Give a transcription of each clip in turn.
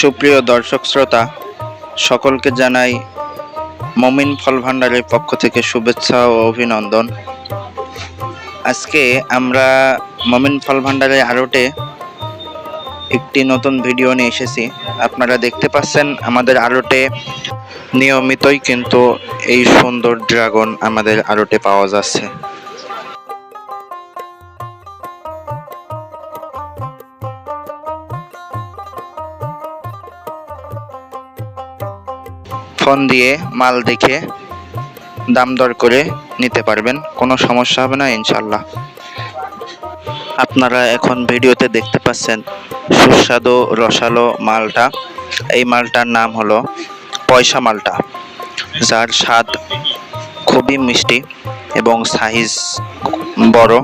সুপ্রিয় দর্শক শ্রোতা, সকলকে জানাই মমিন ফল ভান্ডারের পক্ষ থেকে শুভেচ্ছা ও অভিনন্দন। আজকে আমরা মমিন ফল ভান্ডারের আড়টে একটি নতুন ভিডিও নিয়ে এসেছি। আপনারা দেখতে পাচ্ছেন আমাদের আড়টে নিয়মিতই কিন্তু এই সুন্দর ড্রাগন আমাদের আড়টে পাওয়া যাচ্ছে। ফোন দিয়ে মাল দেখে দাম দর করে নিতে পারবেন, কোনো সমস্যা হবে না ইনশাল্লাহ আপনারা এখন ভিডিওতে দেখতে পাচ্ছেন সুস্বাদু রসালো মালটা। এই মালটার নাম হলো পয়সা মালটা, যার স্বাদ খুবই মিষ্টি এবং সাইজ বড়।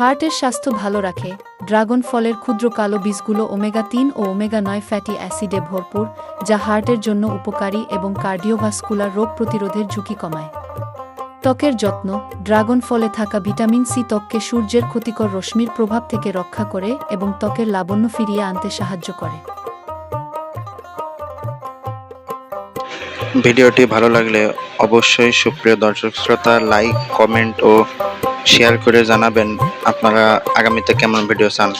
হার্টের স্বাস্থ্য ভালো রাখে, ড্রাগন ফলের ক্ষুদ্র কালো বীজগুলো ওমেগা তিন ও ওমেগা নয় ফ্যাটি অ্যাসিডে ভরপুর, যা হার্টের জন্য উপকারী এবং কার্ডিওভাস্কুলার রোগ প্রতিরোধের ঝুঁকি কমায়। ত্বকের যত্ন, ড্রাগন ফলে থাকা ভিটামিন সি ত্বককে সূর্যের ক্ষতিকর রশ্মির প্রভাব থেকে রক্ষা করে এবং ত্বকের লাবণ্য ফিরিয়ে আনতে সাহায্য করে। ভিডিওটি ভালো লাগলে অবশ্যই সুপ্রিয় দর্শক শ্রোতা লাইক কমেন্ট ও শেয়ার করে জানাবেন আপনারা আগামীতে কেমন ভিডিও চান।